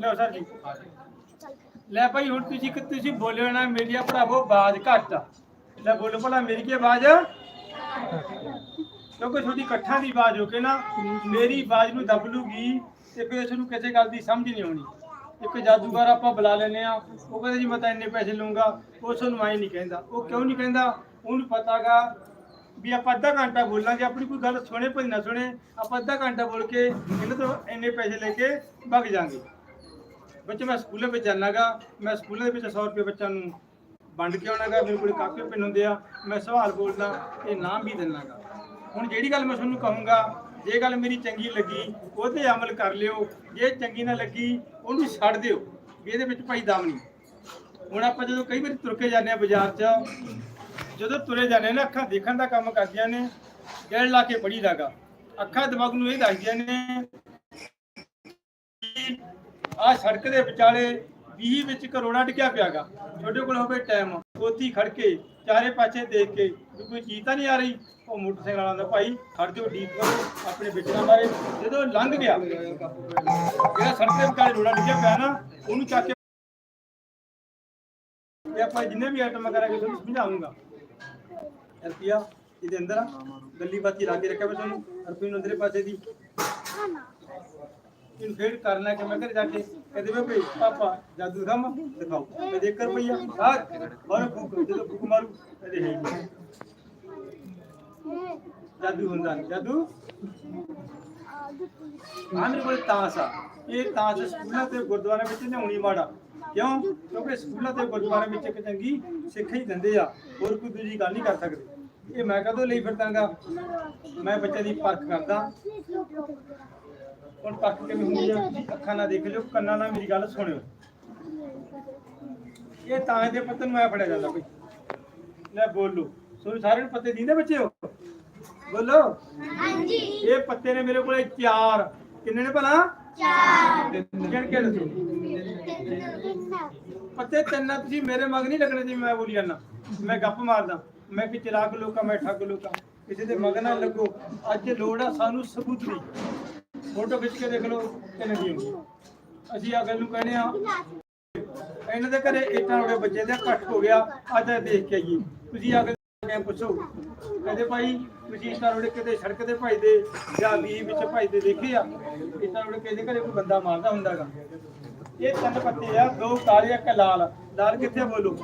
ਲਓ ਸਰ ਜੀ। ਲੈ ਭਾਈ, ਹੁਣ ਤੁਸੀਂ ਕਿ ਤੁਸੀਂ ਬੋਲਿਓ ਨਾ, ਮੇਰੀ ਭਰਾਵੋ ਆਵਾਜ਼ ਘੱਟ। ਲੈ ਬੋਲੋ ਭਲਾ, ਮੇਰੀ ਕੀ ਆਵਾਜ਼ ਕਿਉਂਕਿ ਤੁਹਾਡੀ ਇਕੱਠਾਂ ਦੀ ਆਵਾਜ਼ ਹੋ ਕੇ ਨਾ, ਮੇਰੀ ਆਵਾਜ਼ ਨੂੰ ਦਬ ਲੂਗੀ ਤੇ ਫਿਰ ਤੁਹਾਨੂੰ ਕਿਸੇ ਗੱਲ ਦੀ ਸਮਝ ਨਹੀਂ ਆਉਣੀ। ਇੱਕ ਜਾਦੂਗਰ ਆਪਾਂ ਬੁਲਾ ਲੈਨੇ ਆ ਉਹ ਕਹਿੰਦਾ ਜੀ, ਮੈਂ ਤਾਂ ਇੰਨੇ ਪੈਸੇ ਲਊਂਗਾ, ਉਹ ਸਾਨੂੰ ਆਈ ਨਹੀਂ ਕਹਿੰਦਾ। ਉਹ ਕਿਉਂ ਨਹੀਂ ਕਹਿੰਦਾ? ਉਹਨੂੰ ਪਤਾਗਾ ਵੀ ਆਪਾਂ ਅੱਧਾ ਘੰਟਾ ਬੋਲਾਂਗੇ ਆਪਣੀ ਕੋਈ ਗੱਲ ਸੁਣੇ ਭਾਈ ਨਾ ਸੁਣੇ, ਆਪਾਂ ਅੱਧਾ ਘੰਟਾ ਬੋਲ ਕੇ ਇਹਨਾਂ ਤੋਂ ਇੰਨੇ ਪੈਸੇ ਲੈ ਕੇ ਭੱਗ ਜਾਾਂਗੇ। ਬੱਚੇ ਮੈਂ ਸਕੂਲਾਂ ਵਿੱਚ ਜਾਣਾਗਾ ਮੈਂ ਸਕੂਲਾਂ ਦੇ ਵਿੱਚ 100 ਰੁਪਏ ਬੱਚਿਆਂ ਨੂੰ ਵੰਡ ਕੇ ਆਉਣਾਗਾ, ਮੇਰੇ ਕੋਲ ਕਾਪੀ ਪੈਨ ਹੁੰਦੇ ਆ, ਮੈਂ ਸਵਾਲ ਬੋਲਦਾ ਤੇ ਨਾਮ ਵੀ ਦਿੰਨਾਗਾ। ਹੁਣ ਜਿਹੜੀ ਗੱਲ ਮੈਂ ਤੁਹਾਨੂੰ ਕਹੂੰਗਾ, ਜੇ ਗੱਲ ਮੇਰੀ ਚੰਗੀ ਲੱਗੀ, ਉਹਦੇ ਅਮਲ ਕਰ ਲਿਓ, ਜੇ ਚੰਗੀ ਨਾ ਲੱਗੀ, ਉਹਨੂੰ ਛੱਡ ਦਿਓ, ਵੀ ਇਹਦੇ ਵਿੱਚ ਭਾਈ ਦਮ ਨਹੀਂ। ਹੁਣ ਆਪਾਂ ਜਦੋਂ ਕਈ ਵਾਰੀ ਤੁਰ ਕੇ ਜਾਂਦੇ ਆ ਬਾਜ਼ਾਰ 'ਚ ਜਦੋਂ ਤੁਰੇ ਜਾਂਦੇ ਨੇ, ਅੱਖਾਂ ਦੇਖਣ ਦਾ ਕੰਮ ਕਰਦੀਆਂ ਨੇ ਗੈਰ ਲਾ ਕੇ ਪੜੀ ਦਾਗਾ ਅੱਖਾਂ ਦਿਮਾਗ ਨੂੰ ਇਹ ਦੱਸਦੀਆਂ ਨੇ ਆ ਸੜਕ ਦੇ ਵਿਚਾਲੇ 20 ਵਿੱਚ ਕਰੋਨਾ ਟਿਕਿਆ ਪਿਆਗਾ ਤੁਹਾਡੇ ਕੋਲ ਹੋਵੇ ਟਾਈਮ ਉੱਥੀ ਖੜ ਕੇ, ਚਾਰੇ ਪਾਸੇ ਦੇਖ ਕੇ ਕੋਈ ਚੀਜ਼ ਤਾਂ ਨਹੀਂ ਆ ਰਹੀ? ਉਹ ਮੋਟਰਸਾਈਕਲ ਵਾਲਾ ਦਾ ਭਾਈ ਖੜ ਜਾਓ, ਡੀਪ ਕਰੋ, ਆਪਣੇ ਵਿੱਚ ਨਾ ਜਦੋਂ ਲੰਘ ਗਿਆ, ਜਿਹੜਾ ਸੜਕ ਦੇ ਵਿਚਾਲੇ ਰੋੜਾ ਟਿਕਿਆ ਪਿਆ ਨਾ, ਉਹਨੂੰ ਚੱਕ ਕੇ ਆਪਾਂ ਜਿੰਨੇ ਵੀ ਆਈਟਮ ਕਰਾਂਗੇ, ਤੁਹਾਨੂੰ ਸਮਝਾਉਂਗਾ। ਰੁਪਿਆ ਇਹਦੇ ਅੰਦਰ ਗੱਲੀ ਬਾਤੀ ਲਾ ਕੇ ਰੱਖਿਆ ਮੈਂ ਤੁਹਾਨੂੰ। ਰੁਪਏ ਨੂੰ ਅੰਦਰੇ ਪਾਸੇ ਦੀ। ਇਹਨੂੰ ਕਰਨਾ ਕਿ ਮੈਂ ਘਰ ਜਾ ਕੇ। ਕਹਦੇ ਵੇ ਭਈ ਪਾਪਾ, ਜਾਦੂ ਦਮ ਦਿਖਾਓ। ਮੈਂ ਦੇਖ ਕਰ ਪਈਆ ਮਾਰੋ ਫੂਕ, ਜਦੋਂ ਫੂਕ ਮਾਰੂ ਕਹਦੇ ਹੈ ਜਾਦੂ ਹੁੰਦਾ ਨਹੀਂ। ਜਾਦੂ? ਹਾਂ ਕੋਲ ਤਾਂਸ ਇਹ ਤਾਂਸ ਸਕੂਲਾਂ ਤੇ ਗੁਰਦੁਆਰਿਆਂ ਵਿੱਚ ਲਿਆਉਣੀ ਮਾੜਾ। ਕਿਉਂ? ਕਿਉਂਕਿ ਸਕੂਲਾਂ ਤੇ ਗੁਰਦੁਆਰੇ ਵਿੱਚ ਇੱਕ ਚੰਗੀ ਸਿੱਖ ਹੀ ਦਿੰਦੇ ਆ। ਹੋਰ ਕੋਈ ਦੂਜੀ ਗੱਲ ਨਹੀਂ ਕਰ ਸਕਦੇ। ਇਹ ਮੈਂ ਕਦੋਂ ਲਈ ਫਿਰਦਾਗਾ? ਮੈਂ ਬੱਚੇ ਦੀ ਪਰਖ ਕਰਦਾ। ਹੁਣ ਪਰਖ ਕਿਵੇਂ ਹੁੰਦੀ ਆ? ਅੱਖਾਂ ਨਾਲ ਦੇਖ ਲਿਓ ਕੰਨਾਂ ਨਾਲ ਮੇਰੀ ਗੱਲ ਸੁਣਿਓ। ਇਹ ਤਾਂ ਦੇ ਪੱਤੇ ਨੂੰ ਐ ਫੜਿਆ ਜਾਂਦਾ ਕੋਈ। ਲੈ ਬੋਲੋ। ਸੋ ਸਾਰਿਆਂ ਨੂੰ ਪੱਤੇ ਦਿੰਦੇ ਬੱਚੇ ਹੋ ਬੋਲੋ। ਹਾਂਜੀ। ਇਹ ਪੱਤੇ ਨੇ ਮੇਰੇ ਕੋਲੇ ਚਾਰ। ਕਿੰਨੇ ਨੇ ਭਲਾ? ਚਾਰ। ਗਿਣ ਕੇ ਦੱਸੋ ਪੱਤੇ ਤਿੰਨ ਤੁਸੀਂ ਮੇਰੇ ਮਗ ਨਹੀਂ ਲੱਗਣੇ ਜਿਵੇਂ ਮੈਂ ਬੋਲੀ ਜਾਂਦਾ। ਮੈਂ ਗੱਪ ਮਾਰਦਾ। ਮੈਂ ਕਿ ਚਲਾਕ ਲੋਕਾਂ ਮੈਂ ਠੱਗ ਲੋਕਾਂ ਕਿਸੇ ਦੇ ਮਗ ਨਾ ਲੱਗੋ। ਅੱਜ ਲੋੜ ਆ ਸਾਨੂੰ ਸਬੂਤ ਦੀ ਫੋਟੋ ਖਿੱਚ ਕੇ ਦੇਖ ਲਓ ਕਿੰਨੇ ਦੀ ਹੁੰਦੀ। ਅਸੀਂ ਆ ਗੱਲ ਨੂੰ ਕਹਿੰਦੇ ਆ ਇਹਨਾਂ ਦੇ ਘਰੇ ਇੱਟਾਂ ਹੋ ਗਏ ਬੱਚੇ ਦੇ ਇਕੱਠ ਹੋ ਗਿਆ। ਅੱਜ ਇਹ ਦੇਖ ਕੇ ਆਈਏ। ਤੁਸੀਂ ਆ ਕੇ ਪੁੱਛੋ? ਕਹਿੰਦੇ ਭਾਈ, ਤੁਸੀਂ ਇੱਟਾਂ ਰੋੜੇ ਕਿਤੇ ਸੜਕ ਤੇ ਭਜਦੇ ਜਾਂ ਵੀ ਵਿੱਚ ਭਜਦੇ ਦੇਖੇ ਆ? ਇੱਟਾਂ ਰੋੜੇ ਕਿਸੇ ਦੇ ਘਰੇ ਕੋਈ ਬੰਦਾ ਮਾਰਦਾ ਹੁੰਦਾਗਾ। ਇਹ ਤਿੰਨ ਪੱਤੇ ਆ, ਦੋ ਕਾਲੇ ਇੱਕ ਲਾਲ ਲਾਲ ਕਿੱਥੇ ਬੋਲੋ?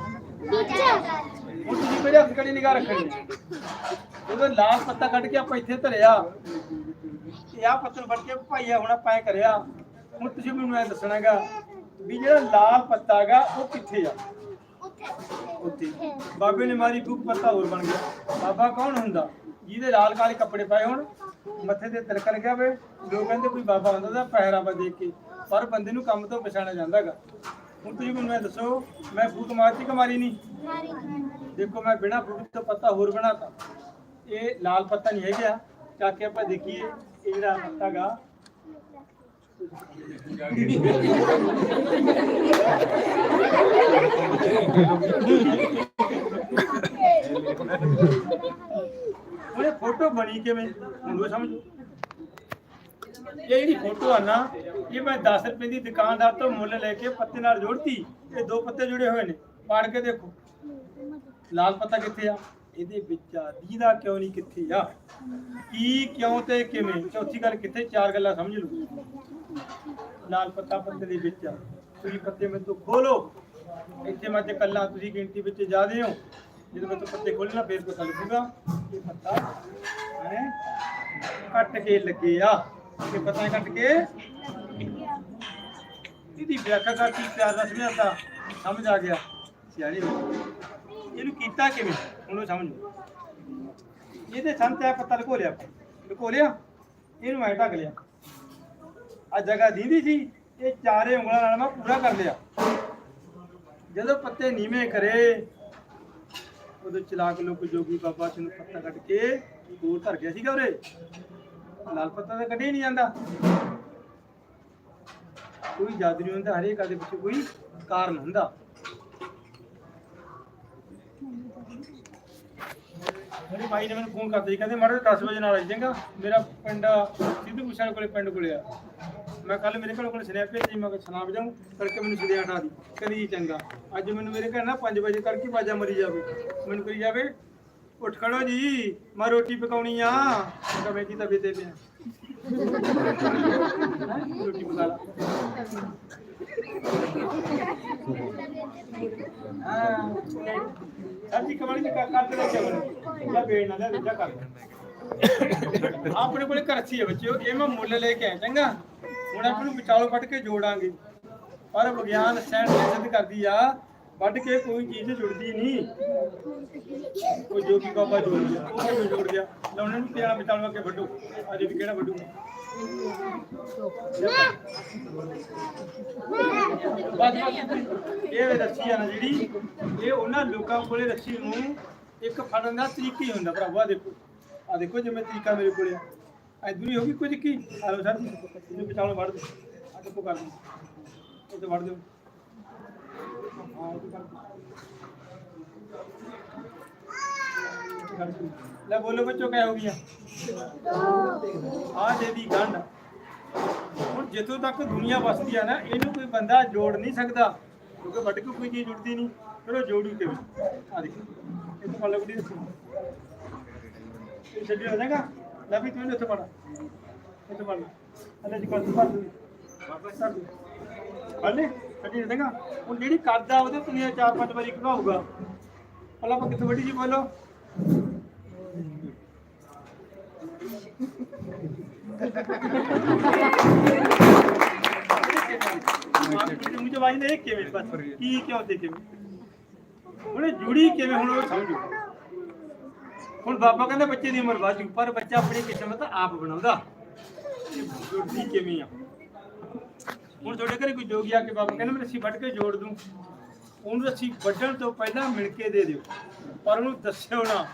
ਹੁਣ ਤੁਸੀਂ ਮੇਰੇ ਹੱਥ ਕੜੀ ਨਿਗਾਹ ਰੱਖਣੀ। ਜਦੋਂ ਲਾਲ ਪੱਤਾ ਕੱਢ ਕੇ ਆਪਾਂ ਇੱਥੇ ਧਰਿਆ ਇਹ ਆ ਪੱਤਰ ਫੜ ਕੇ ਭਾਈਆ ਹੁਣ ਆਪਾਂ ਐ ਕਰਿਆ ਹੁਣ ਤੁਸੀਂ ਮੈਨੂੰ ਇਹ ਦੱਸਣਾਗਾ ਵੀ ਜਿਹੜਾ ਲਾਲ ਪੱਤਾ ਹੈਗਾ ਉਹ ਕਿੱਥੇ ਆ? ਉੱਥੇ। ਬਾਬੇ ਨੇ ਮਾਰੀ ਫੂਕ ਪੱਤਾ ਹੋਰ ਬਣ ਗਿਆ। ਬਾਬਾ ਕੌਣ ਹੁੰਦਾ? ਜਿਹਦੇ ਲਾਲ ਕਾਲੇ ਕੱਪੜੇ ਪਾਏ ਹੋਣ ਮੱਥੇ ਤੇ ਤਿਲਕ ਲੱਗਿਆ ਵੇ ਲੋਕ ਕਹਿੰਦੇ ਕੋਈ ਬਾਬਾ ਹੁੰਦਾ ਦਾ ਪਹਿਰਾਵਾ ਦੇਖ ਕੇ ਪਰ ਬੰਦੇ ਨੂੰ ਕੰਮ ਤੋਂ ਪਛਾਣਿਆ ਜਾਂਦਾਗਾ। ਹੁਣ ਤੁਸੀਂ ਮੈਨੂੰ ਇਹ ਦੱਸੋ ਮੈਂ ਫੂਕ ਮਾਰਤੀ ਕਿ ਮਾਰੀ ਨਹੀਂ? ਦੇਖੋ ਮੈਂ ਬਿਨਾ ਫੂਕ ਤੋਂ ਪੱਤਾ ਹੋਰ ਬਣਾਤਾ। ਇਹ ਲਾਲ ਪੱਤਾ ਨਹੀਂ ਹੈਗਾ। ਚੱਕ ਕੇ ਆਪਾਂ ਦੇਖੀਏ ਇਹ ਜਿਹੜਾ ਪੱਤਾ ਗਾ ਉਹਨੇ ਫੋਟੋ ਬਣੀ ਕਿਵੇਂ? ਹੁਣ ਉਹ ਸਮਝੋ? ਇਹ ਜਿਹੜੀ ਫੋਟੋ ਆ ਨਾ, ਇਹ ਮੈਂ 10 ਰੁਪਏ ਦੀ ਦੁਕਾਨਦਾਰ ਤੋਂ ਮੁੱਲ ਲੈ ਕੇ ਪੱਤੇ ਨਾਲ ਜੋੜਤੀ, ਇਹ ਦੋ ਪੱਤੇ ਜੁੜੇ ਹੋਏ ਨੇ, ਪਾੜ ਕੇ ਦੇਖੋ। ਲਾਲ ਪੱਤਾ ਕਿੱਥੇ ਆ? ਇਹਦੇ ਵਿੱਚ ਆ ਦੀਦਾ ਕਿਉਂ ਨਹੀਂ ਕਿੱਥੇ ਆ? ਕੀ, ਕਿਉਂ ਤੇ ਕਿਵੇਂ? ਚੌਥੀ ਗੱਲ ਕਿੱਥੇ? ਚਾਰ ਗੱਲਾਂ ਸਮਝ ਲਓ। ਲਾਲ ਪੱਤਾ ਪੱਤੇ ਦੇ ਵਿੱਚ ਆ। ਤੁਸੀਂ ਪੱਤੇ ਮੇਰੇ ਤੋਂ ਖੋਲੋ। ਇੱਥੇ ਮੈਂ ਤੇ ਕੱਲਾ ਤੁਸੀਂ ਗਿਣਤੀ ਵਿੱਚ ਜਾਦੇ ਹੋ। ਜਦੋਂ ਮੈਂ ਤੋਂ ਪੱਤੇ ਖੋਲਣਾ ਫੇਰ ਪਤਾ ਲੱਗੂਗਾ ਇਹ ਪੱਤਾ, ਹੈ? ਕੱਟ ਕੇ ਲੱਗੇ ਆ। ਇਹ ਪੱਤਾ ਕੱਟ ਕੇ? ਇਹਦੀ ਵਿਆਖਿਆ ਕਰਤੀ ਪਿਆਰ ਨਾਲ ਸਮਝਾਤਾ? ਸਮਝ ਆ ਗਿਆ। ਸਿਆਣੇ ਹੋ ਗਏ। ਇਹਨੂੰ ਕੀਤਾ ਕਿਵੇਂ? ਉਹਨੂੰ ਸਮਝੋ ਇਹਦੇ ਸੰਤ ਹੈ ਪੱਤਾ ਲਕੋ ਲਿਆ ਲਕੋ ਲਿਆ ਇਹਨੂੰ ਐ ਢੱਕ ਲਿਆ। ਆ ਜਗ੍ਹਾ ਦੀਦੀ ਸੀ। ਇਹ ਚਾਰੇ ਉਂਗਲਾਂ ਨਾਲ ਮੈਂ ਪੂਰਾ ਕਰ ਲਿਆ। ਜਦੋਂ ਪੱਤੇ ਨੀਵੇਂ ਕਰੇ, ਉਦੋਂ ਚਲਾਕ ਲੋਕ ਜੋਗੀ ਬਾਬਾ ਸਿੰਘ ਪੱਤਾ ਕੱਟ ਕੇ ਦੂਰ ਧਰ ਗਿਆ ਸੀਗਾ ਉਰੇ। ਲਾਲ ਪੱਤਾ ਤਾਂ ਕੱਢਿਆ ਨਹੀਂ ਜਾਂਦਾ। ਕੋਈ ਜਾਦੂ ਨਹੀਂ ਹੁੰਦਾ, ਹਰੇਕ ਦੇ ਪਿੱਛੇ ਕੋਈ ਕਾਰਨ ਹੁੰਦਾ। ਮੇਰੇ ਭਾਈ ਨੇ ਮੈਨੂੰ ਫੋਨ ਕਰਤਾ ਜੀ, ਕਹਿੰਦੇ ਮਾੜੇ 10 ਵਜੇ ਨਾਲ ਆਈ ਜਾਂਗਾ ਮੇਰਾ ਪਿੰਡ ਸਿੱਧੂ ਮੂਸੇਵਾਲੇ ਕੋਲੇ ਪਿੰਡ ਕੋਲੇ ਆ। ਮੈਂ ਕੱਲ ਮੇਰੇ ਘਰ ਕੋਲ ਸਨੈਪ ਭੇਜੀ, ਮੈਂ ਕਿਹਾ ਸੁਣਾ ਵਜਾਉਂ ਕਰਕੇ ਮੈਨੂੰ ਸਵੇਰੇ ਉਠਾ ਦੀ। ਕਰੀ ਚੰਗਾ। ਅੱਜ ਮੈਨੂੰ ਮੇਰੇ ਘਰ ਨਾ 5 ਵਜੇ ਕਰਕੇ ਬਾਜਾ ਮਰੀ ਜਾਵੇ। ਮੈਨੂੰ ਕਰੀ ਜਾਵੇ ਉੱਠ ਖੜੋ ਜੀ, ਮੈਂ ਰੋਟੀ ਪਕਾਉਣੀ ਆ। ਮੈਂ ਕਿਹਾ ਮੈਂ ਜੀ ਪਿਆ। ਰੋਟੀ ਪਕਾ ਲਾ। ਹਾਂ। ਸਾਡੀ ਕਮਾਲੀ ਦੀ ਕਰ ਕਰ ਦੇ ਜਾਂ ਬੇੜ ਨਾ ਦੇ ਕਰ ਆਪਣੇ ਕੋਲੇ ਕਰਚੀ ਹੈ ਬੱਚਿਓ, ਇਹ ਮੈਂ ਮੁੱਲ ਲੈ ਕੇ ਆਇਆ, ਚੰਗਾ। ਹੁਣ ਆਪਾਂ ਨੂੰ ਵਿਚਾਲੋ ਵੱਢ ਕੇ ਜੋੜਾਂਗੇ। ਪਰ ਵਿਗਿਆਨ ਸਾਇੰਸ ਸਿੱਧ ਕਰਦੀ ਆ। ਵੱਢ ਕੇ ਕੋਈ ਚੀਜ਼ ਜੁੜਦੀ ਨਹੀਂ। ਕੋਈ ਜੋਗੀ ਬਾਬਾ ਜੋੜ ਗਿਆ ਉਹ ਕਿਵੇਂ ਜੋੜ ਗਿਆ। ਲੈ ਉਹਨਾਂ ਨੂੰ ਕਿਹਾ ਵਿਚਾਲੋ ਅੱਗੇ ਵੱਢੋ। ਅੱਜ ਵੀ ਕਿਹੜਾ ਵੱਢੂ ਬਸ ਬਸ। ਰੱਸੀ ਆ ਨਾ ਜਿਹੜੀ, ਇਹ ਉਹਨਾਂ ਲੋਕਾਂ ਕੋਲੇ ਰੱਸੀ ਨੂੰ ਇੱਕ ਫੜਨ ਦਾ ਤਰੀਕਾ ਹੀ ਹੁੰਦਾ ਭਰਾਵਾ ਦੇਖੋ। ਆ ਦੇਖੋ ਜਿਵੇਂ ਤਰੀਕਾ ਮੇਰੇ ਕੋਲੇ ਆ। ਐਦੂ ਨਹੀਂ ਹੋਗੀ ਕੁਝ ਕੀ ਆ ਲਓ ਸਰ, ਇਹਨੂੰ ਵਿਚਾਲੋ ਵੜ ਦਿਓ। ਆ ਦੇਖੋ ਕਰ ਦਿਓ ਇਹ ਤੇ ਵੜ ਦਿਓ ਹਾਂ ਇਹ ਤੇ ਕਰ ਦਿਓ। ਇਹ ਤੇ ਕਰ ਦਿਓ। ਲੈ ਬੋਲੋ ਬੱਚੋ, ਕਿਆ ਹੋ ਗਿਆ? ਆ ਦੇ ਗੰਢ। ਹੁਣ ਜਿੱਥੋਂ ਤੱਕ ਦੁਨੀਆ ਵਸਦੀ ਆ ਨਾ, ਇਹਨੂੰ ਕੋਈ ਬੰਦਾ ਜੋੜ ਨਹੀਂ ਸਕਦਾ, ਕਿਉਂਕਿ ਵੱਡ ਕੇ ਕੋਈ ਚੀਜ਼ ਜੁੜਦੀ ਨਹੀਂ, ਫਿਰ ਉਹ ਜੋੜੂ ਕਿਵੇਂ? ਆ ਦੇਖੋ ਇਹ ਤਾਂ ਪੱਲੇ ਬੁੱਢੀ ਇਹ ਛੱਡੀ ਹੋ ਜਾਏਗਾ ਲੈ ਵੀ ਤੂੰ ਇੱਥੇ ਪੜਾ ਇੱਥੇ ਪੜ ਅੱਲੇ ਜੀ ਕਰ ਪੜ ਦੂੰ ਵਾਪਸ ਕਰ ਦੂੰ ਹਲੇ ਛੱਡੀ ਹੋ ਜਿਹੜੀ ਕਰਦਾ ਉਹਦੇ ਦੁਨੀਆ ਚਾਰ ਪੰਜ ਵਾਰੀ ਘਾਊਗਾ ਪਹਿਲਾਂ ਆਪਾਂ ਕਿੱਥੇ ਵੱਡੀ ਜੀ ਬੋਲੋ? ਮੂੰਹ ਚ ਵਾਜ ਨੇ ਕਿਵੇਂ? ਬਸ ਕੀ ਕਿਉਂ ਤੇ ਕਿਵੇਂ? ਹੁਣ ਜੁੜੀ ਕਿਵੇਂ ਹੁਣ ਉਹ ਸਮਝੋ। ਹੁਣ ਬਾਬਾ ਕਹਿੰਦਾ ਬੱਚੇ ਦੀ ਉਮਰ ਵਾਜੂ ਪਰ ਬੱਚਾ ਆਪਣੀ ਕਿਸਮਤ ਆਪ ਬਣਾਉਂਦਾ। ਇਹ ਕਿਵੇਂ ਆ? ਹੁਣ ਤੁਹਾਡੇ ਘਰੇ ਕੋਈ ਜੋਗੀ ਆ ਕੇ ਬਾਬਾ ਕਹਿੰਦਾ ਮੈਂ ਰੱਸੀ ਵੱਢ ਕੇ ਜੋੜ ਦੂੰ। ਉਹਨੂੰ ਰੱਸੀ ਵੱਢਣ ਤੋਂ ਪਹਿਲਾਂ ਮਿਣ ਕੇ ਦੇ ਦਿਓ। ਪਰ ਉਹਨੂੰ ਦੱਸਿਓ ਨਾ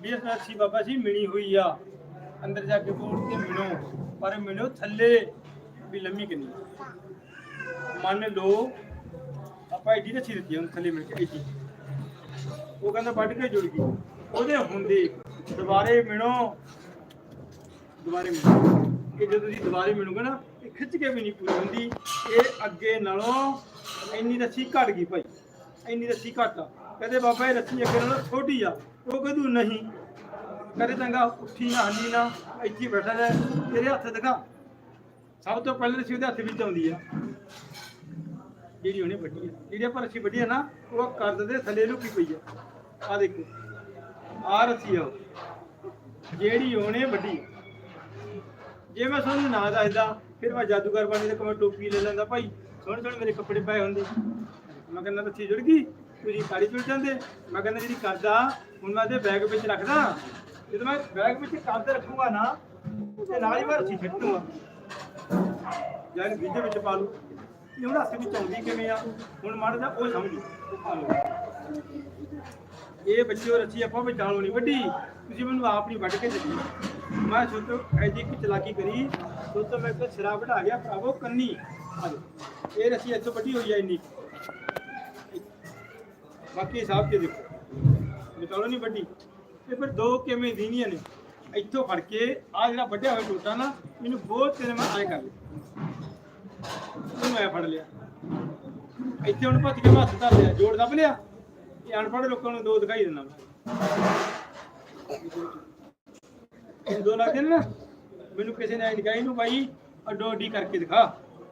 ਵੀ ਇਹ ਰੱਸੀ ਬਾਬਾ ਜੀ ਮਿਣੀ ਹੋਈ ਆ। ਅੰਦਰ ਜਾ ਕੇ ਬੋੜ ਕੇ ਮਿਣੋ। ਪਰ ਮਿਣੋ ਥੱਲੇ ਵੀ ਲੰਮੀ ਕਿੰਨੀ ਮੰਨ ਲਓ, ਆਪਾਂ ਐਡੀ ਰੱਸੀ ਦਿੱਤੀ ਉਹਨੂੰ ਥੱਲੇ ਮਿਲ ਕੇ ਐਡੀ ਉਹ ਕਹਿੰਦਾ ਵੱਢ ਕੇ ਜੁੜ ਗਈ। ਉਹਦੇ ਹੁੰਦੇ ਦੁਬਾਰੇ ਮਿਣੋ ਦੁਬਾਰੇ ਮਿਣੋ। ਇਹ ਜਦੋਂ ਤੁਸੀਂ ਦੁਬਾਰੇ ਮਿਲੋਗੇ ਨਾ, ਇਹ ਖਿੱਚ ਕੇ ਵੀ ਨਹੀਂ ਪੂਰੀ ਹੁੰਦੀ। ਇਹ ਅੱਗੇ ਨਾਲੋਂ ਇੰਨੀ ਰੱਸੀ ਘਟ ਗਈ ਭਾਈ। ਇੰਨੀ ਰੱਸੀ ਘੱਟ ਆ। ਕਹਿੰਦੇ ਬਾਬਾ, ਇਹ ਰੱਸੀ ਅੱਗੇ ਨਾਲੋਂ ਛੋਟੀ ਆ, ਉਹ ਕਹਿੰਦੂ ਨਹੀਂ? ਕਰੇ ਚੰਗਾ, ਉੱਠੀ ਨਾ, ਹੰਨੀ ਨਾ, ਇੱਥੇ ਬੈਠਾ ਰਹਿ। ਤੇਰੇ ਹੱਥ ਦਿਖਾ। ਸਭ ਤੋਂ ਪਹਿਲਾਂ ਰੱਸੀ ਉਹਦੇ ਹੱਥ ਵਿੱਚ ਆਉਂਦੀ ਆ। ਜਿਹੜੀ ਉਹਨੇ ਵੱਡੀ ਆ। ਜਿਹੜੀ ਆਪਾਂ ਰੱਸੀ ਵੱਡੀ ਆ ਨਾ, ਉਹ ਕਰਦ ਦੇ ਥੱਲੇ ਲੁਕੀ ਪਈ ਆ। ਆ ਦੇਖੋ ਆ ਰੱਸੀ ਆ ਉਹ। ਜਿਹੜੀ ਉਹਨੇ ਵੱਡੀ ਆ। ਜੇ ਮੈਂ ਤੁਹਾਨੂੰ ਨਾ ਦੱਸਦਾ, ਫਿਰ ਮੈਂ ਜਾਦੂਗਰ ਬਣ ਕੇ ਕਮੇ ਟੋਪੀ ਲੈ ਲੈਂਦਾ ਭਾਈ? ਸੋਹਣੇ ਸੋਹਣੇ ਮੇਰੇ ਕੱਪੜੇ ਪਾਏ ਹੁੰਦੇ। ਮੈਂ ਕਹਿੰਦਾ ਰੱਸੀ ਜੁੜ ਗਈ? ਤੁਸੀਂ ਕਾੜੀ ਜੁੜ ਜਾਂਦੇ? ਮੈਂ ਕਹਿੰਦਾ, ਜਿਹੜੀ ਕਰਦਾ, ਹੁਣ ਮੈਂ ਇਹਦੇ ਬੈਗ ਵਿੱਚ ਰੱਖਦਾ। ਜਦੋਂ ਮੈਂ ਬੈਗ ਵਿੱਚ ਕਰਦ ਰੱਖੂਗਾ ਨਾ ਤੇ ਨਾਲ ਹੀ ਮੈਂ ਰੱਸੀ ਛੱਟੂਗਾ ਜਾਂ ਇਹਨੂੰ ਗਿੱਜੇ ਵਿੱਚ ਪਾ ਲੂ ਇਹ ਹੁਣ ਹੱਥ ਵਿੱਚ ਆਉਂਦੀ ਕਿਵੇਂ ਆ? ਹੁਣ ਮਾੜਾ ਜਿਹਾ ਉਹ ਸਮਝੋ। ਆ ਲਓ ਇਹ ਬੱਚਿਓ ਰੱਸੀ ਆਪਾਂ ਵਿਚਾਲੋ ਨਹੀਂ ਵੱਡੀ ਤੁਸੀਂ ਮੈਨੂੰ ਆਪ ਨਹੀਂ ਵੱਢ ਕੇ ਦਿੱਤੀ। ਮੈਂ ਸੋਚੋ ਐਜੀ ਕਿ ਚਲਾਕੀ ਕਰੀ। ਸੋਚੋ ਮੈਂ ਕਿ ਸਿਰਾ ਵਢਾ ਗਿਆ, ਭਰਾਵੋ, ਕੰਨੀ। ਇਹ ਰੱਸੀ ਇੱਥੋਂ ਵੱਡੀ ਹੋਈ ਆ ਇੰਨੀ। ਬਾਕੀ ਹਿਸਾਬ ਤੇ ਦੇਖੋ। ਵਿਚਾਲੋ ਨਹੀਂ ਵੱਡੀ ਤੇ ਫਿਰ ਦੋ ਕਿਵੇਂ ਦੀਨੀਆਂ ਨੇ। ਇੱਥੋਂ ਫੜ ਕੇ ਆ ਜਿਹੜਾ ਵੱਡਿਆ ਹੋਇਆ ਟੋਟਾ ਨਾ ਇਹਨੂੰ ਬਹੁਤ ਤੇਰੇ ਮੈਂ ਆਏ ਕਰ ਲਿਆ। ਉਹਨੂੰ ਐ ਫੜ ਲਿਆ। ਇੱਥੇ ਹੁਣ ਭੱਜ ਕੇ ਹੱਥ ਧਰ ਲਿਆ, ਜੋੜ ਦੱਬ ਲਿਆ। ਇਹ ਅਨਪੜ੍ਹ ਲੋਕਾਂ ਨੂੰ ਦੋ ਦਿਖਾਈ ਦਿੰਦਾ ਮੈਂ। ਦੋ ਲੱਗਦੇ ਨੇ ਨਾ? ਮੈਨੂੰ ਕਿਸੇ ਨੇ ਦਿਖਾਈ ਇਹਨੂੰ ਬਾਈ ਅੱਡੋ ਅੱਡੀ ਕਰਕੇ ਦਿਖਾ।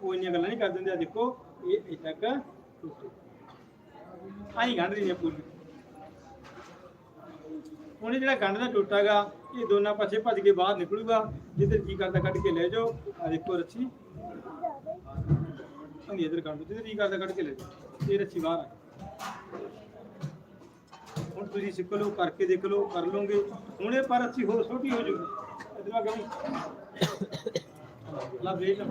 ਉਹ ਇੰਨੀਆਂ ਗੱਲਾਂ ਨਹੀਂ ਕਰ ਦਿੰਦੇ, ਆ ਦੇਖੋ, ਇਹ ਇੱਥੇ ਤੱਕ ਆਈ ਗੰਢ ਰਹੀ ਹੈ ਪੂਰੀ। ਹੁਣ ਇਹ ਜਿਹੜਾ ਗੰਢ ਦਾ ਟੋਟਾਗਾ ਇਹ ਦੋਨਾਂ ਪਾਸੇ ਭੱਜ ਕੇ ਬਾਹਰ ਨਿਕਲੂਗਾ। ਜਿੱਧਰ ਜੀ ਕਰਦਾ ਕੱਢ ਕੇ ਲੈ ਜਾਓ। ਆ ਦੇਖੋ ਰੱਸੀ ਅੰਦੀ ਇਧਰ ਕੱਢ ਜਿੱਧਰ ਜੀ ਕਰਦਾ ਕੱਢ ਕੇ ਲੈ ਜਾਓ। ਇਹ ਰੱਸੀ ਬਾਹਰ ਆ ਹੁਣ ਤੁਸੀਂ ਸਿੱਖ ਲਓ, ਕਰਕੇ ਦੇਖ ਲਓ, ਕਰ ਲਓਗੇ। ਹੁਣ ਪਰ ਅਸੀਂ ਹੋਰ ਛੋਟੀ ਹੋ ਜੂਗੀ ਇਧਰ ਆ ਗਈ ਲਾ ਵੇਚ ਨਾ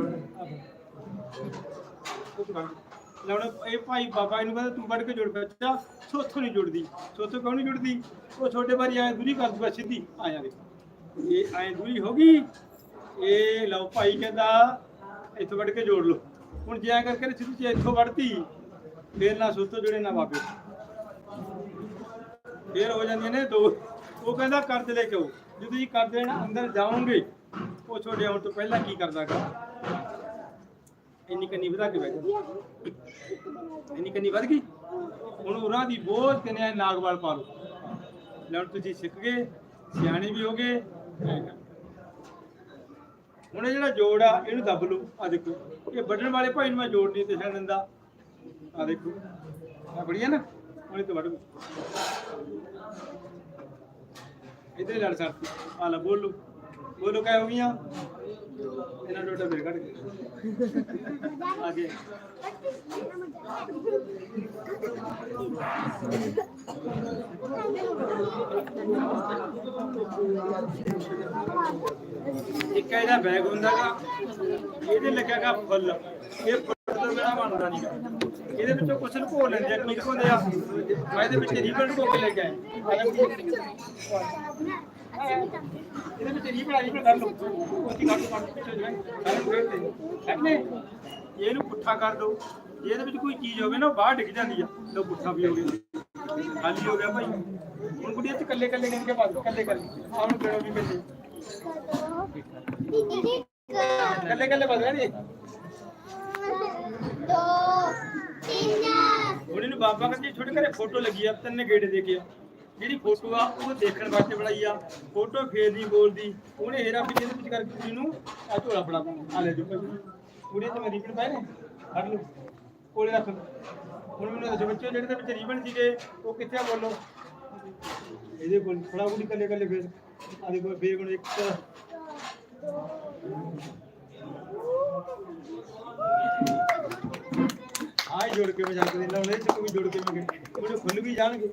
ਲਉਣ ਇਹ ਭਾਈ ਬਾਬਾ ਇਹਨੂੰ ਕਹਿੰਦਾ, ਤੂੰ ਵੱਢ ਕੇ ਜੋੜ ਬੱਚਾ ਸੋਥੋਂ ਨਹੀਂ ਜੁੜਦੀ। ਸੋਥੋਂ ਕਿਉਂ ਨਹੀਂ ਜੁੜਦੀ? ਉਹ ਛੋਟੇ ਵਾਰੀ ਆਏ ਦੂਰੀ ਕਰ ਦੂਗਾ, ਸਿੱਧੀ। ਆ ਜਾ ਇਹ ਐ ਦੂਰੀ ਹੋ ਗਈ। ਇਹ ਲਓ ਭਾਈ ਕਹਿੰਦਾ, ਇੱਥੋਂ ਵੱਢ ਕੇ ਜੋੜ ਲਓ। ਹੁਣ ਜੇ ਕਰਕੇ ਸਿੱਧੀ ਜੇ ਇੱਥੋਂ ਵੱਢਤੀ, ਫੇਰ ਨਾ ਸੋਥੋਂ ਜੁੜੇ ਨਾ ਬਾਬੇ ਫੇਰ ਹੋ ਜਾਂਦੀਆਂ ਨੇ, ਦੋ ਉਹ ਕਹਿੰਦਾ ਕਰਜ਼ ਲੈ ਕੇ ਆਓ। ਜਦੋਂ ਤੁਸੀਂ ਕਰਦੇ ਨਾ ਅੰਦਰ ਜਾਓਗੇ, ਉਹ ਛੋਟੇ ਆਉਣ ਤੋਂ ਪਹਿਲਾਂ ਕੀ ਕਰਦਾਗਾ ਇੰਨੀ ਕੰਨੀ ਵਧਾ ਕੇ ਬਹਿ ਇੰਨੀ ਕੰਨੀ ਵਧ ਗਈ? ਹੁਣ ਉਹਨਾਂ ਦੀ ਬੋਝ ਕਿਨੇ ਨਾਗਵਾਲ ਪਾ ਲਓ। ਲੈ ਤੁਸੀਂ ਸਿੱਖ ਗਏ, ਸਿਆਣੇ ਵੀ ਹੋ ਗਏ। ਹੁਣ ਇਹ ਜਿਹੜਾ ਜੋੜ ਆ, ਇਹਨੂੰ ਦੱਬ ਲਓ। ਆ ਦੇਖੋ, ਇਹ ਵੱਢਣ ਵਾਲੇ ਭਾਈ ਨੂੰ ਮੈਂ ਜੋੜ ਨਹੀਂ ਦਿਸਣ ਦਿੰਦਾ। ਆ ਦੇਖੋ, ਆ ਬੜੀਆ ਨਾ। ਹੁਣ ਇਹ ਤੋਂ ਇਧਰ ਲੜ ਸਕਤੀ ਆ ਲੈ, ਬੋਲੋ। ਬੋਲੋ ਕਹਿ ਹੋ ਗਈਆਂ ਇਹਨਾਂ ਡੋਟਾ ਮੇਰੇ ਕੱਢ ਕੇ ਆਗੇ ਇੱਕ ਇਹਦਾ ਬੈਗ ਹੁੰਦਾਗਾ। ਇਹਦੇ ਲੱਗਾਗਾ ਫੁੱਲ। ਇਹ ਫੁੱਲ ਬਣਦਾ ਨਹੀਂਗਾ ਇਹਦੇ ਵਿੱਚੋਂ ਕੁਛ ਲੁਕੋ ਲੈਂਦੇ ਆ ਕੀ ਲੁਕਾਉਂਦੇ ਆ ਮੈਂ ਇਹਦੇ ਵਿੱਚ ਰੀਬਨ ਲੁਕੋ ਕੇ ਲੈ ਕੇ ਆਇਆ ਇਹਦੇ ਵਿੱਚ ਰੀਬਨ ਆ ਰੀਬਨ ਕਰ ਉਹਦੀ ਕੱਟ ਕੱਟ ਪਿੱਛੇ ਜਾਏ ਸਾਰੇ ਫੇਰ ਦੇ ਲੱਗਨੇ ਇਹਨੂੰ ਪੁੱਠਾ ਕਰ ਦਿਓ ਜੇ ਇਹਦੇ ਵਿੱਚ ਕੋਈ ਚੀਜ਼ ਹੋਵੇ ਨਾ ਬਾਹਰ ਡਿੱਗ ਜਾਂਦੀ ਆ ਲੋ ਪੁੱਠਾ ਵੀ ਹੋ ਗਿਆ ਖਾਲੀ ਹੋ ਗਿਆ ਭਾਈ ਹੁਣ ਕੁੜੀਆਂ ਚ ਕੱਲੇ ਕੱਲੇ ਕਰਕੇ ਪਾ ਦਿਓ ਕੱਲੇ ਕੱਲੇ ਆਹ ਹੁਣ ਵੀ ਮਿਲਦੇ ਕੱਲੇ ਕੱਲੇ ਬਦਲ ਨਹੀਂ ਹੁਣ ਇਹਨੂੰ ਬਾਬਾ ਕਹਿੰਦੇ ਛੋਟੇ ਘਰੇ ਫੋਟੋ ਲੱਗੀ ਆ ਤਿੰਨ ਗੇੜੇ ਦੇ ਕੇ ਆ। ਜਿਹੜੀ ਫੋਟੋ ਆ ਉਹ ਦੇਖਣ ਵਾਸਤੇ ਬਣਾਈ ਆ। ਫੋਟੋ ਫੇਰ ਨਹੀਂ ਬੋਲਦੀ ਉਹਨੇ ਹੇਰਾ ਵੀ ਇਹਦੇ ਵਿੱਚ ਕਰਕੇ ਕੁੜੀ ਨੂੰ ਆ ਝੋਲਾ ਫੜਾ ਆ ਲੈ ਜੋ। ਕੁੜੀ ਤੇ ਮੈਂ ਰੀਬਨ ਪਾਏ ਨੇ ਫੜ ਲਓ। ਕੋਲੇ ਰੱਖ ਹੁਣ ਮੈਨੂੰ ਦੱਸੋ ਬੱਚੇ ਜਿਹੜੇ ਦੇ ਵਿੱਚ ਰੀਬਨ ਸੀਗੇ ਉਹ ਕਿੱਥੇ ਆ ਬੋਲੋ? ਇਹਦੇ ਕੋਲ ਫੜਾ ਕੁੜੀ ਕੱਲੇ ਕੱਲੇ ਫੇਰ। ਆ ਦੇਖੋ ਹੁਣ ਇੱਕ। ਆਏ ਜੁੜ ਕੇ ਮਜ਼ਾਕ ਦੇ ਨਾਲ ਇਹ ਚ ਵੀ ਜੁੜ ਕੇ ਵੀ ਉਹਨੂੰ ਖੁੱਲ ਵੀ ਜਾਣਗੇ।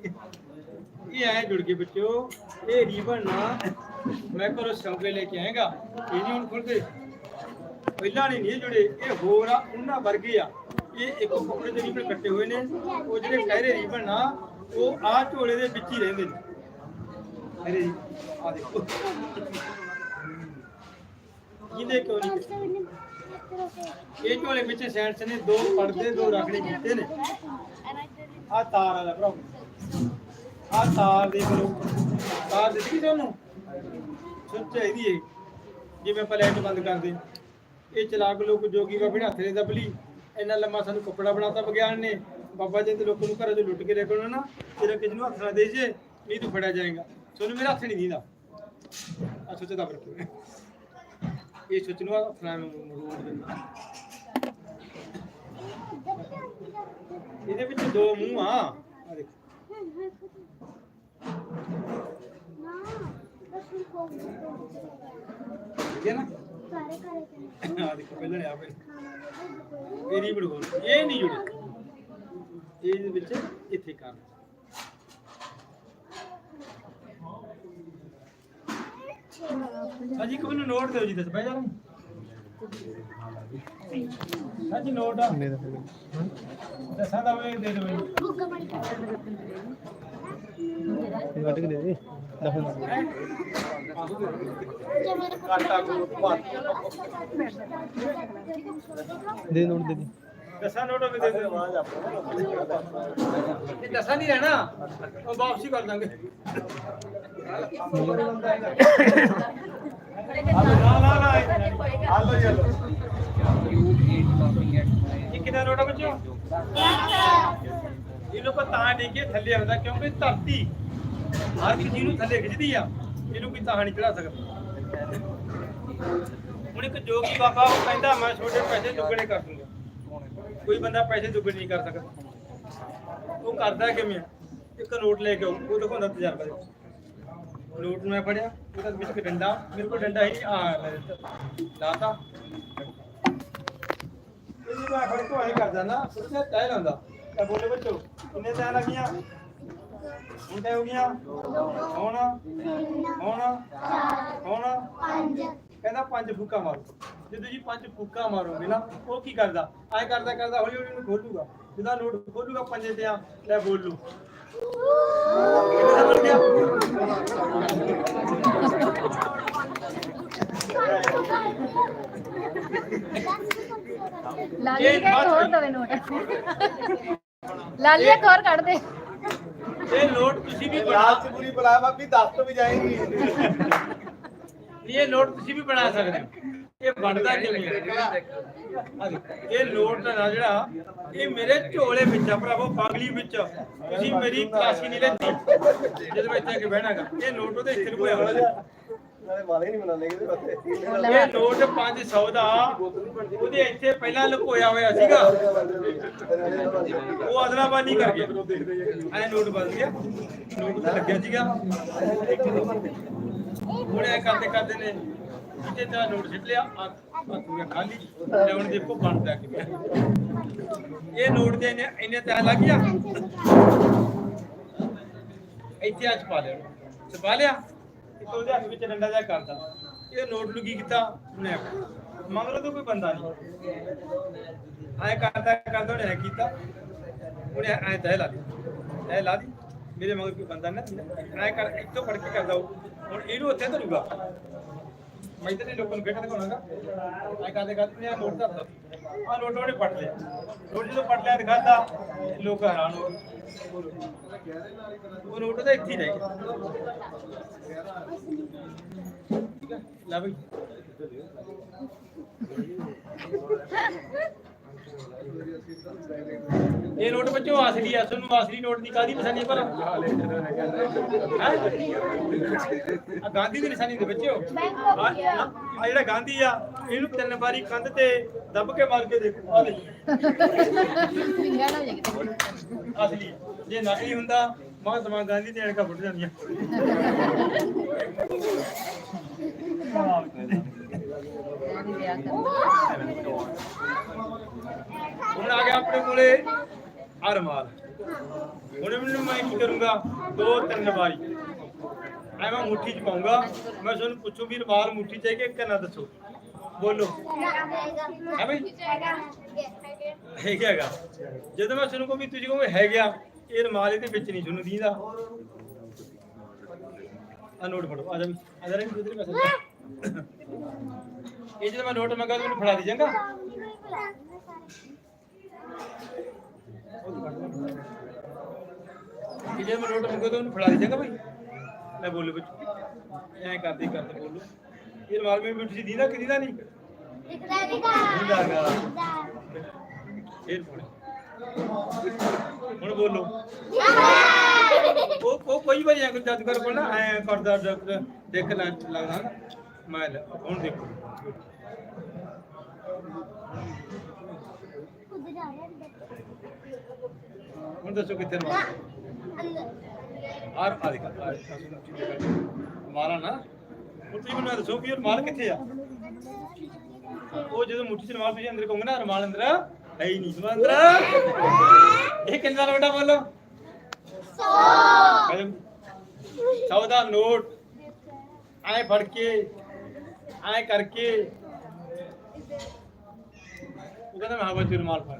ਇਹ ਐ ਜੁੜ ਕੇ ਬੱਚਿਓ, ਇਹ ਰੀਬਨ ਨਾ ਮੈਂ ਘਰੋਂ ਸੌਂਕੇ ਲੈ ਕੇ ਆਏਗਾ। ਇਹ ਨਹੀਂ ਹੁਣ ਖੁੱਲਦੇ ਪਹਿਲਾਂ ਨਹੀਂ ਇਹ ਜੁੜੇ, ਇਹ ਹੋਰ ਆ, ਉਹਨਾਂ ਵਰਗੇ ਆ। ਇਹ ਇੱਕ ਕੱਪੜੇ ਦੇ ਰੀਬਨ ਕੱਟੇ ਹੋਏ ਨੇ। ਉਹ ਜਿਹੜੇ ਕਹਿਰੇ ਰੀਬਨ ਆ ਉਹ ਆ ਝੋਲੇ ਦੇ ਵਿੱਚ ਹੀ ਰਹਿੰਦੇ ਨੇ। ਅਰੇ ਆ ਦੇਖੋ। ਇਹਦੇ ਕਿਉਂ ਨਹੀਂ ਇਹ ਝੋਲੇ ਵਿੱਚ ਸੈਂਸ ਨੇ, ਦੋ ਪਰਦੇ, ਦੋ ਰੱਖੜੇ ਕੀਤੇ ਨੇ। ਆ ਤਾਰ ਵਾਲਾ ਭਰਾ। ਆ ਤਾਰ ਦੇਖ ਲਓ। ਤਾਰ ਦਿੱਤੀ ਤੁਹਾਨੂੰ ਸੁੱਚ ਇਹਦੀ ਹੈ ਜਿਵੇਂ ਆਪਾਂ ਲਾਈਟ ਬੰਦ ਕਰਦੇ। ਇਹ ਚਲਾਕ ਲੋਕ ਜੋਗੀ ਬਾਬੇ ਨੇ ਹੱਥ ਦੇ ਦਬਲੀ ਇੰਨਾ ਲੰਮਾ ਸਾਨੂੰ ਕੱਪੜਾ ਬਣਾਤਾ ਵਿਗਿਆਨ ਨੇ। ਬਾਬਾ ਜੀ ਤੇ ਲੋਕਾਂ ਨੂੰ ਘਰਾਂ 'ਚ ਲੁੱਟ ਕੇ ਲੈ ਕੇ ਆਉਣਾ ਨਾ ਤੇਰਾ ਕਿਸ ਨੂੰ ਹੱਥ ਨਾ ਦੇ ਜੇ, ਨਹੀਂ ਤੂੰ ਫੜਿਆ ਜਾਏਗਾ। ਤੁਹਾਨੂੰ ਮੇਰਾ ਹੱਥ ਨਹੀਂ ਦੀਦਾ। ਆ ਸੁੱਚ ਦਬ ਰੱਖੋ ਇਹ ਸੁੱਚ ਇਹਦੇ ਵਿੱਚ ਦੋ ਮੂੰਹ ਆ। ਆ ਦੇਖੋ। ਠੀਕ ਹੈ ਨਾ? ਆ ਦੇਖੋ, ਪਹਿਲਾਂ ਆ ਭਾਈ ਇਹ ਨਹੀਂ ਬੜੋ ਇਹ ਨਹੀਂ ਜੁੜੇ ਇਹਦੇ ਵਿੱਚ ਇੱਥੇ ਕਰ ਹਾਂਜੀ ਇੱਕ ਮੈਨੂੰ ਨੋਟ ਦਿਓ ਜੀ ਦੱਸ ਬਹਿ ਜਾ ਹਾਂਜੀ ਨੋਟ ਆ। ਦੱਸਾਂ। ਦਾ ਵੇ ਦੇ ਦਿਓ ਕੱਢ ਕੇ ਦੇ ਦੇ। ਦਫਨ ਕਾਟਾ ਕੋ ਦੇ ਨੋਟ ਦੇ ਦੇ। ਦੱਸਾਂ ਨੋਟ ਵੀ ਦੇ ਦਿਓ। ਆਵਾਜ਼ ਇਹ ਦੱਸਾਂ ਨਹੀਂ ਰਹਿਣਾ। ਉਹ ਵਾਪਸੀ ਕਰ ਦਾਂਗੇ। ਨਾ ਨਾ ਨਾ ਹਾਲੋ ਜੀ ਹਾਲੋ ਇਹ ਕਿੰਨਾ ਨੋਟ ਆ ਬੱਚੋ ਇਹਨੂੰ ਕੋ ਤਾਂ ਡਿੱਗੇ ਥੱਲੇ ਆਉਂਦਾ ਕਿਉਂਕਿ ਧਰਤੀ ਹਰ ਕਿਸੇ ਨੂੰ ਥੱਲੇ ਖਿੱਚਦੀ ਆ। ਇਹਨੂੰ ਕੋਈ ਤਾਂ ਨਹੀਂ ਚੜਾ ਸਕਦਾ। ਹੁਣ ਇੱਕ ਜੋਗੀ ਬਾਬਾ ਉਹ ਕਹਿੰਦਾ ਮੈਂ ਛੋਟੇ ਪੈਸੇ ਦੁੱਗਣੇ ਕਰ ਦੂੰਗਾ। ਕੋਈ ਬੰਦਾ ਪੈਸੇ ਦੁੱਗਣੇ ਨਹੀਂ ਕਰ ਸਕਦਾ। ਉਹ ਕਰਦਾ ਕਿਵੇਂ ਇੱਕ ਨੋਟ ਲੈ ਕੇ ਉਹ ਦਿਖਾਉਂਦਾ ਤਜਰਬਾ ਨੋਟ ਨੂੰ ਮੈਂ ਫੜਿਆ, ਉਹਦਾ ਵਿੱਚ ਡੰਡਾ, ਮੇਰੇ ਕੋਲ ਡੰਡਾ ਹੀ ਆ ਲੈ ਲਾਤਾ। ਇਹ ਮੈਂ ਫੜ ਕੇ ਐਂ ਕਰਦਾ ਨਾ, ਉਹਦੇ ਟਾਇਲ ਹੁੰਦਾ ਤਾਂ ਬੋਲੇ, ਬੱਚੋ, ਕਿੰਨੇ ਟਾਇਲ ਲੱਗੀਆਂ? ਹੁਣ ਟਾਇਲ ਹੋ ਗਈਆਂ? ਹੁਣ ਹੁਣ ਹੁਣ ਕਹਿੰਦਾ ਪੰਜ ਫੂਕਾ ਮਾਰੋ। ਜੇ ਤੁਸੀਂ ਪੰਜ ਫੂਕਾ ਮਾਰੋਗੇ ਨਾ ਉਹ ਕੀ ਕਰਦਾ? ਐ ਕਰਦਾ ਕਰਦਾ ਹੌਲੀ ਹੌਲੀ ਉਹਨੂੰ ਖੋਲੂਗਾ। ਜਦੋਂ ਨੋਟ ਖੋਲੂਗਾ ਪੰਜੇ ਤੇ ਆ ਲੈ ਬੋਲੂ ਲਾਲੀ ਇੱਕ ਹੋਰ ਦਵੇ ਨੋਟ। ਲਾਲੀ ਇੱਕ ਹੋਰ ਕੱਢ ਦੇ। ਇਹ ਨੋਟ ਤੁਸੀਂ ਵੀ ਬਣਾ ਰਾਤ ਪੂਰੀ ਬੁਲਾ ਬਾਬੀ 10 ਤੋਂ ਵੀ ਜਾਏਗੀ। ਇਹ ਨੋਟ ਤੁਸੀਂ ਵੀ ਬਣਾ ਸਕਦੇ ਹੋ। ਇਹ ਬਣਦਾ ਕਿਵੇਂ ਆ? ਇਹ ਨੋਟ ਨਾ ਜਿਹੜਾ, ਇਹ ਮੇਰੇ ਝੋਲੇ ਵਿੱਚ ਆ ਭਰਾਵੋ, ਪਾਗਲੀ ਵਿੱਚ। ਤੁਸੀਂ ਮੇਰੀ ਤਲਾਸ਼ੀ ਨਹੀਂ ਲੈਂਦੀ। ਜਦੋਂ ਮੈਂ ਇੱਥੇ ਆ ਕੇ ਬਹਿਣਾਗਾ। ਇਹ ਨੋਟ ਉਹਦੇ ਇੱਥੇ ਲੁਕੋਇਆ ਹੋਇਆ ਨਾਲੇ ਵਾਲੇ ਨਹੀਂ ਬਣਾਉਂਦੇ ਕਿਤੇ ਬੱਤੇ ਇਹ ਨੋਟ 500 ਦਾ, ਉਹਦੇ ਇੱਥੇ ਪਹਿਲਾਂ ਲੁਕੋਇਆ ਹੋਇਆ ਸੀਗਾ। ਉਹ ਅਦਲਾਬਾਨੀ ਕਰ ਗਿਆ। ਐ ਨੋਟ ਬਦਲ ਗਿਆ। ਨੋਟ ਲੱਗਿਆ ਸੀਗਾ। ਹੁਣ ਕਰਦੇ ਕਰਦੇ ਨੇ ਜਿੱਤੇ ਤਾਂ ਨੋਟ ਸਿੱਟ ਲਿਆ ਆ ਖਾਲੀ, ਤੇ ਹੁਣ ਦੇਖੋ ਬਣਦਾ ਕਿਵੇਂ ਇਹ ਨੋਟ ਦੇ ਇਹਨੇ ਇਹਨੇ ਤਾਂ ਲੱਗ ਗਿਆ। ਇੱਥੇ ਅੱਜ ਪਾ ਲਿਆ। ਛਪਾ ਲਿਆ? ਇੱਕ ਉਹਦੇ ਹੱਥ ਵਿੱਚ ਡੰਡਾ ਜਿਹਾ ਕਰਦਾ। ਇਹ ਨੋਟ ਨੂੰ ਕੀ ਕੀਤਾ? ਉਹਨੇ ਮਗਰੋਂ ਤਾਂ ਕੋਈ ਬੰਦਾ ਨਹੀਂ। ਐ ਕਰਦਾ ਕਰਦਾ ਉਹਨੇ ਐ ਕੀਤਾ। ਉਹਨੇ ਐ ਤਹਿ ਲਾ ਦਿੱਤੀ। ਤਹਿ ਲਾ ਦੀ ਮੇਰੇ ਮਗਰ ਕੋਈ ਬੰਦਾ ਨਾ। ਐ ਕਰ, ਇੱਥੋਂ ਫੜ ਕੇ ਕਰਦਾ ਉਹ। ਹੁਣ ਇਹਨੂੰ ਉੱਥੇ ਧਰੂਗਾ। ਮੈਂ ਤਾਂ ਨਹੀਂ ਲੋਕਾਂ ਨੂੰ ਬੈਠਾ ਦਿਖਾਉਣਾਗਾ। ਐ ਕਰਦੇ ਕਰਦੇ ਨੇ ਨੋਟ ਧਰਦਾ। ਆ ਨੋਟ ਉਹਨੇ ਪੜ ਲਿਆ। ਨੋਟ ਜਦੋਂ ਪੜ ਲਿਆ, ਦਿਖਾਤਾ, ਲੋਕ ਹੈਰਾਨ ਹੋ ਗਏ। ਉਹ ਨੋਟ ਤਾਂ ਇੱਥੇ ਹੀ ਰਹਿ ਗਿਆ। ਲੈ ਬਈ। ਇਹ ਨੋਟ ਬੱਚੋ, ਆਸਰੀ ਆ, ਤੁਹਾਨੂੰ ਅਸਲੀ ਨੋਟ ਦੀ ਕਾਦੀ ਨਿਸ਼ਾਨੀ ਪਰ ਆ ਗਾਂਧੀ ਦੀ ਨਿਸ਼ਾਨੀ ਦੇ ਬੱਚਿਓ। ਆ ਆ ਜਿਹੜਾ ਗਾਂਧੀ ਆ, ਇਹਨੂੰ ਤਿੰਨ ਵਾਰੀ ਕੰਧ ਤੇ ਦੱਬ ਕੇ ਮਾਰ ਕੇ ਦੇਖੋ। ਆ ਲੈ ਨਾ ਅਸਲੀ ਜੇ ਨਕਲੀ ਹੁੰਦਾ, ਮਹਾਤਮਾ ਗਾਂਧੀ ਦੀਆਂ ਅਣਕਾਂ ਫੁੱਟ ਜਾਂਦੀਆਂ। ਹੁਣ ਆ ਗਿਆ ਆਪਣੇ ਕੋਲੇ। ਅਰਮਾਲ ਹੁਣ ਮੈਨੂੰ ਮੈਂ ਕੀ ਕਰੂੰਗਾ? ਦੋ, ਤਿੰਨ ਵਾਰੀ। ਐ ਮੈਂ ਮੁੱਠੀ ਚ ਪਾਉਂਗਾ। ਮੈਂ ਤੁਹਾਨੂੰ ਪੁੱਛੂ ਵੀ ਰਮਾਲ ਮੁੱਠੀ ਚ ਹੈ ਕਿ ਕਿੰਨਾ ਦੱਸੋ? ਬੋਲੋ। ਹੈ? ਬਈ ਹੈਗਾ ਹੈਗਾ ਜਦੋਂ ਮੈਂ ਤੁਹਾਨੂੰ ਕਹੂੰ ਵੀ ਤੁਸੀਂ ਕਹੋਗੇ ਹੈ ਗਿਆ ਇਹ ਰਮਾਲ ਇਹਦੇ ਵਿੱਚ ਨਹੀਂ ਤੁਹਾਨੂੰ ਦੀਦਾ। ਆ ਨੋਟ ਫੜੋ, ਆ ਜਾ ਵੀ। ਆ ਜਾ ਰੇ ਇਧਰ ਪੈਸੇ ਇਹ ਜਦੋਂ ਮੈਂ ਨੋਟ ਮੰਗਾ ਤੁਹਾਨੂੰ ਫੜਾ ਦੀ ਜਾਂਗਾ ਕਿ ਜੇ ਮੈਂ ਨੋਟ ਮੰਗੋ ਤਾਂ ਉਹਨੂੰ ਫੜਾ ਦੇ ਜਾਗਾ ਭਾਈ ਲੈ ਬੋਲੋ ਬੱਚੋ ਐਂ ਕਰਦੇ ਕਰਦੇ ਬੋਲੋ। ਇਹ ਰਮਾਲ ਮੇਂ ਮਿੱਠੀ ਦੀਦਾ ਕਿ ਦੀਦਾ ਨਹੀਂ? ਦੀਦਾ ਗਾ ਫੇਰ ਬੋਲੋ ਹੁਣ ਬੋਲੋ। ਉਹ ਉਹ ਕੋਈ ਵਾਰੀ ਐਂ ਜੱਜ ਕਰ ਕੋਣਾ ਐਂ ਕਰਦਾ ਦੇਖ ਲੈ ਲੱਗਦਾ ਨਾ। ਮੈਂ ਹੁਣ ਦੇਖੋ। ਦੱਸੋ ਕਿੱਥੇ ਰਮਾਲ ਆਰ ਆ ਦੇਖਾ ਮਾਰਾ ਨਾ? ਹੁਣ ਤੁਸੀਂ ਮੈਨੂੰ ਦੱਸੋ ਇਹ ਰਮਾਲ ਕਿੱਥੇ ਆ? ਉਹ ਜਦੋਂ ਮੁੱਠੀ ਚ ਰਮਾਲ ਤੁਸੀਂ ਅੰਦਰ ਕਹੋਗੇ ਨਾ ਰਮਾਲ ਅੰਦਰ ਹੈ ਹੀ ਨਹੀਂ ਰਮਾਲ ਅੰਦਰ ਇਹ ਕਿੰਨਾ ਨੋਟਾ ਬੋਲੋ 100 100 ਦਾ ਨੋਟ। ਐ ਫੜ ਕੇ ਐ ਕਰਕੇ। ਉਹ ਕਹਿੰਦਾ ਮੈਂ ਹਵਾ ਚ ਰਮਾਲ ਫੜ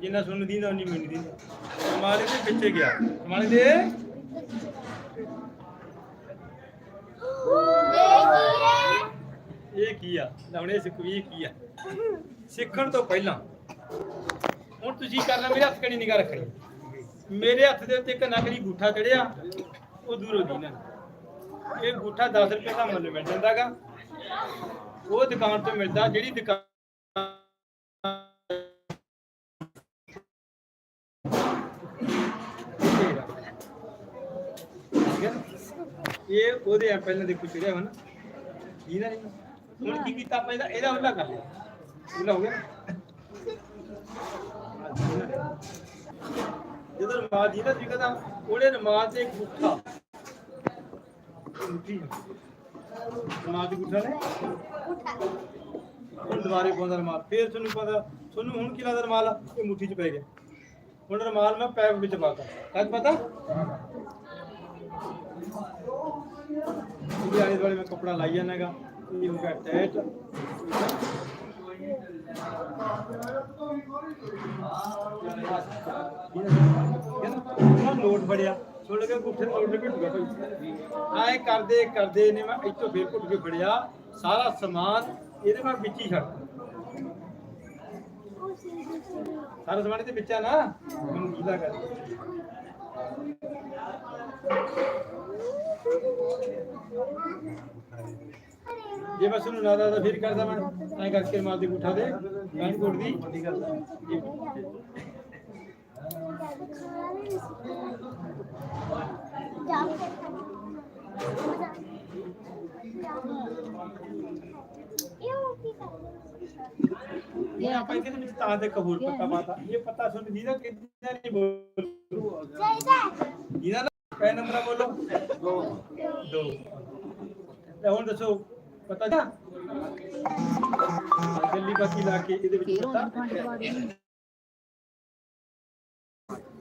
ਜਿੰਨਾ ਸੁਣ ਦੀਂਦਾ, ਉਨੀ ਮੈਨੂੰ ਦੀਂਦਾ। ਰਮਾਲ ਦੇ ਪਿੱਛੇ ਗਿਆ। ਰਮਾਲ ਦੇ ਇਹ ਕੀ ਆ? ਲਾਉਣੇ ਸਿੱਖ, ਇਹ ਕੀ ਆ? ਸਿੱਖਣ ਤੋਂ ਪਹਿਲਾਂ, ਹੁਣ ਤੁਸੀਂ ਕਰਨਾ, ਮੇਰੇ ਹੱਥ ਕਣੀ ਨਿਗਾਹ ਰੱਖਣੀ? ਮੇਰੇ ਹੱਥ ਦੇ ਉੱਤੇ ਇੱਕ ਨਕਲੀ ਗੂਠਾ ਚੜਿਆ, ਉਹ ਦੂਰੋਂ ਦੀ ਨਾ। ਇਹ ਗੂਠਾ 10 ਰੁਪਏ ਦਾ ਮੁੱਲ ਮਿਲ ਜਾਂਦਾਗਾ। ਉਹ ਦੁਕਾਨ ਤੋਂ ਮਿਲਦਾ, ਜਿਹੜੀ ਦੁਕਾਨ ਇਹ ਉਹਦੇ ਆ ਪਹਿਲਾਂ ਦੇਖੋ ਕੁਛ ਰਿਹਾ ਵਾ ਨਹੀਂ, ਹੁਣ ਕੀ ਕੀਤਾ ਆਪਾਂ ਇਹਦਾ? ਇਹਦਾ ਉੱਲਾ ਕਰ ਲਿਆ। ਉੱਲਾ ਹੋ ਗਿਆ ਜਦੋਂ ਰਮਾਲ ਜੀ ਦਾ ਜੀ ਕਹਦਾ ਉਹਨੇ ਰਮਾਲ ਤੇ ਗੁੱਠਾ। ਮੁੱਠੀ ਰਮਾਲ ਦੀ ਗੁੱਠਾ ਨੇ। ਹੁਣ ਦੁਬਾਰੇ ਪਾਉਂਦਾ ਰਮਾਲ ਫੇਰ ਤੁਹਾਨੂੰ ਪਤਾ, ਤੁਹਾਨੂੰ ਹੁਣ ਕੀ ਲੱਗਦਾ ਰਮਾਲ ਇਹ ਮੁੱਠੀ 'ਚ ਪੈ ਗਿਆ। ਹੁਣ ਰਮਾਲ ਮੈਂ ਪੈਪ ਵਿੱਚ ਪਾਤਾ। ਕੱਜ ਪਤਾ? ਇਹ ਆਲੇ ਦੁਆਲੇ ਮੈਂ ਕੱਪੜਾ ਲਾਈ ਜਾਣਾਗਾ ਇਹ ਹੋ ਗਿਆ ਟੈਟ ਨੋਟ ਫੜਿਆ, ਸੁਣ ਕੇ ਗੁੱਠੇ ਨੋਟ ਘੁੱਟ ਗਿਆ ਆਏ ਕਰਦੇ ਕਰਦੇ ਨੇ ਮੈਂ ਇੱਥੋਂ ਫੇਰ ਘੁੱਟ ਕੇ ਫੜਿਆ, ਸਾਰਾ ਸਮਾਨ ਇਹਦੇ ਮੈਂ ਵਿੱਚ ਹੀ ਛੱਡ ਸਾਰਾ ਸਮਾਨ ਇਹਦੇ ਵਿੱਚ ਆ ਨਾ? ਮੈਨੂੰ ਗੀਲਾ ਕਰ। ਜੇ ਬਸ ਨੂੰ ਨਾ ਦਾ ਫਿਰ ਕਰਦਾ ਮੈਂ ਐਂ ਕਰਕੇ ਮਾਰ ਦੇ ਗੁੱਠਾ ਦੇ ਪੈਂਟ ਕੋਟ ਦੀ। ਵੱਡੀ ਕਰਦਾ ਇਹ ਆਪਾਂ ਇਹਦੇ ਵਿੱਚ ਤਾਂ ਦੇ ਕਬੂਲ ਪੱਤਾ ਪਾਤਾ। ਇਹ ਪੱਤਾ ਸੁਣ ਜੀ ਦਾ ਕਿੰਨਾ ਨਹੀਂ ਬੋਲ। ਜਿਹਦਾ ਨਾ ਕੈ ਨੰਬਰ ਬੋਲੋ। ਦੋ। ਦੋ ਹੁਣ ਦੱਸੋ ਪਤਾ ਜਾ ਦਿੱਲੀ ਬਾਕੀ ਲਾ ਕੇ ਇਹਦੇ ਵਿੱਚ ਪੱਤਾ?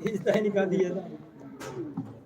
ਇਹ ਤਾਂ ਨਹੀਂ ਖਾਦੀ ਇਹਦਾ